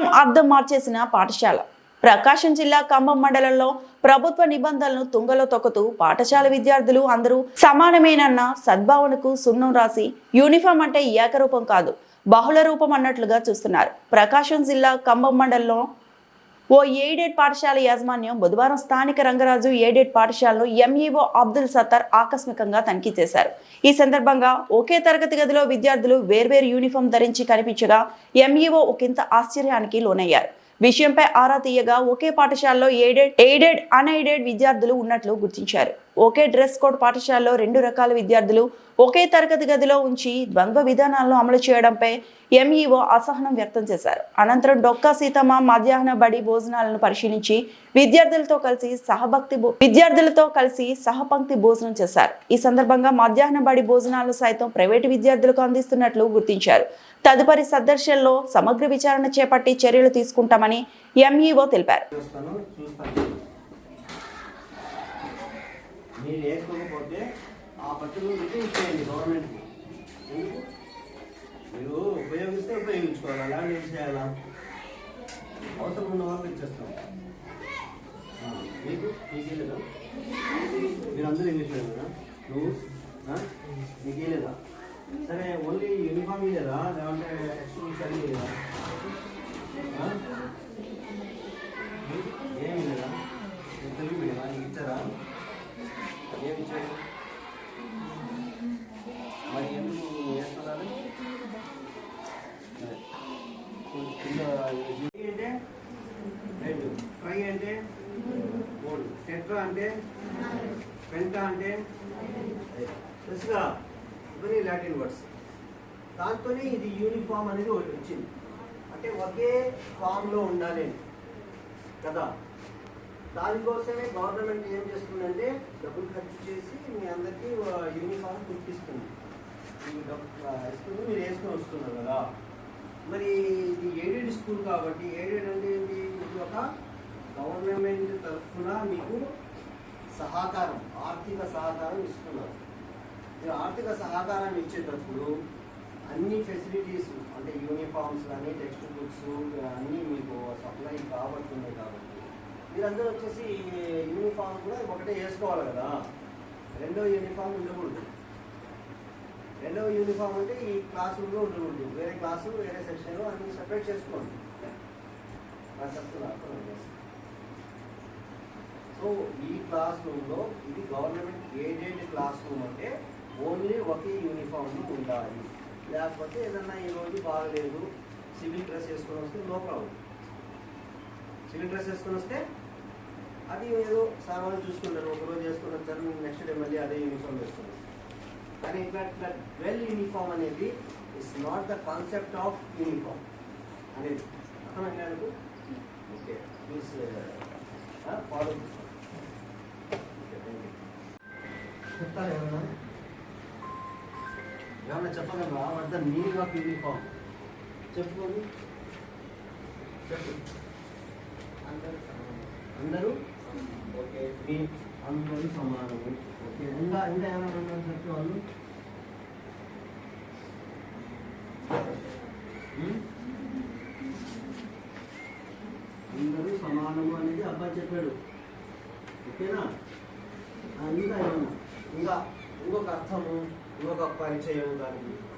Uniform అర్థం మార్చేసిన పాఠశాల. ప్రకాశం జిల్లా ఖమ్మం మండలంలో ప్రభుత్వ నిబంధనలను తుంగలో తొక్కుతూ పాఠశాల విద్యార్థులు అందరూ సమానమేనన్న సద్భావనకు సున్నం రాసి యూనిఫామ్ అంటే ఏకరూపం కాదు బహుళ రూపం అన్నట్లుగా చూస్తున్నారు. ప్రకాశం జిల్లా ఖమ్మం మండలంలో ఓ ఎయిడెడ్ పాఠశాల యాజమాన్యం బుధవారం స్థానిక రంగరాజు ఎయిడెడ్ పాఠశాలను ఎంఈఓ అబ్దుల్ సత్తార్ ఆకస్మికంగా తనిఖీ చేశారు. ఈ సందర్భంగా ఒకే తరగతి గదిలో విద్యార్థులు వేర్వేరు యూనిఫామ్ ధరించి కనిపించగా ఎంఈఓ ఒకంత ఆశ్చర్యానికి లోనయ్యారు. విషయంపై ఆరా తీయగా ఒకే పాఠశాలలో ఎయిడెడ్ ఎయిడెడ్ అన్ఎయిడెడ్ విద్యార్థులు ఉన్నట్లు గుర్తించారు. ఒకే డ్రెస్ కోడ్ పాఠశాలలో రెండు రకాల విద్యార్థులు ఒకే తరగతి గదిలో ఉంచి ద్వంద్వ విధానాలను అమలు చేయడంపై ఎంఈఓ అసహనం వ్యక్తం చేశారు. అనంతరం డొక్కా సీతమ్మ మధ్యాహ్న బడి భోజనాలను పరిశీలించి విద్యార్థులతో కలిసి సహభక్తి విద్యార్థులతో కలిసి సహపంక్తి భోజనం చేశారు. ఈ సందర్భంగా మధ్యాహ్న బడి భోజనాలు సైతం ప్రైవేటు విద్యార్థులకు అందిస్తున్నట్లు గుర్తించారు. తదుపరి సందర్శనలో సమగ్ర విచారణ చేపట్టి చర్యలు తీసుకుంటామని ఎంఈఓ తెలిపారు. మీరు వేసుకోకపోతే ఆ బట్టలు రిటర్న్ చేయండి గవర్నమెంట్కి ఎందుకు? మీరు ఉపయోగిస్తే ఉపయోగించుకోవాలి. అలా ఏం చేయాలా? అవసరం ఉన్న వాళ్ళకి ఇచ్చేస్తాం. మీకు? మీకు లేదా? మీరు అందరూ ఇంగ్లీష్ లేదా నువ్వు? ఆ? లేదా? సరే ఓన్లీ యూనిఫామ్ లేదా? లేదంటే టెక్స్ట్ సరిగ్గా లేదా? ట్రై ఫ్రై అంటే? మూడు. టెట్రా అంటే? పెంటా అంటే? తెలుసుగా? ఇవన్నీ లాటిన్ వర్డ్స్. దాంతోనే ఇది యూనిఫామ్ అనేది ఒకటి వచ్చింది. అంటే ఒకే ఫామ్లో ఉండాలి కదా? దానికోసమే గవర్నమెంట్ ఏం చేస్తుందంటే డబ్బులు ఖర్చు చేసి మీ అందరికీ యూనిఫామ్ కుట్టిస్తుంది. మీకు డబ్బు- ఇస్తుంది మీరు వేసుకొని వస్తున్నారు కదా? మరి ఇది ఎయిడెడ్ స్కూల్ కాబట్టి ఎయిడెడ్ అంటే ఏంటి? ఇది ఒక గవర్నమెంట్ తరఫున మీకు సహకారం ఆర్థిక సహకారం ఇస్తున్నారు. మీరు ఆర్థిక సహకారం ఇచ్చేటప్పుడు అన్ని ఫెసిలిటీస్ అంటే యూనిఫామ్స్ కానీ టెక్స్ట్ బుక్స్ అన్నీ మీకు సప్లై కాబడుతున్నాయి కాబట్టి మీరందరూ వచ్చేసి యూనిఫామ్ కూడా ఒకటే వేసుకోవాలి కదా. రెండో యూనిఫామ్ ఉండకూడదు. రెండవ యూనిఫామ్ అంటే ఈ క్లాస్ రూమ్లో ఉండకూడదు. వేరే క్లాసు వేరే సెక్షన్లో అన్ని సెపరేట్ చేసుకోండి. చెప్తున్నా సో ఈ క్లాస్ రూమ్లో ఇది గవర్నమెంట్ ఎయిడెడ్ క్లాస్ రూమ్ అంటే ఓన్లీ ఒకే యూనిఫామ్ ఉండాలి లేకపోతే ఏదన్నా ఈ రోజు బాగలేదు సివిల్ డ్రెస్ వేసుకొని వస్తే నో ప్రాబ్లం సివిల్ డ్రెస్ వేసుకొని వస్తే అది ఏదో సామాన్లు చూసుకుంటారు ఒక రోజు వేసుకొని వచ్చారు నెక్స్ట్ డే మళ్ళీ అదే యూనిఫామ్ వేసుకున్నారు కానీ ఇట్లా ఇట్లా వెల్ యూనిఫామ్ అనేది it's not the concept of uniform అనేది. అర్థమైంది నాకు? ఓకే ప్లీజ్ చెప్తారా ఏమన్నా ఏమన్నా చెప్పగలరా? వాట్ ద మీనింగ్ యూనిఫామ్ చెప్పుకోండి చెప్పు. అందరూ ఓకే. మీ అందరూ సమానము ఓకే. ఇంకా ఇంకా ఏమన్నా చెప్పే వాళ్ళు అందరూ సమానము అనేది అబ్బాయి చెప్పాడు. ఓకేనా? ఇంకా ఏమన్నా 인가, 인것 같아무, 인것 같고 알체 연관입니다.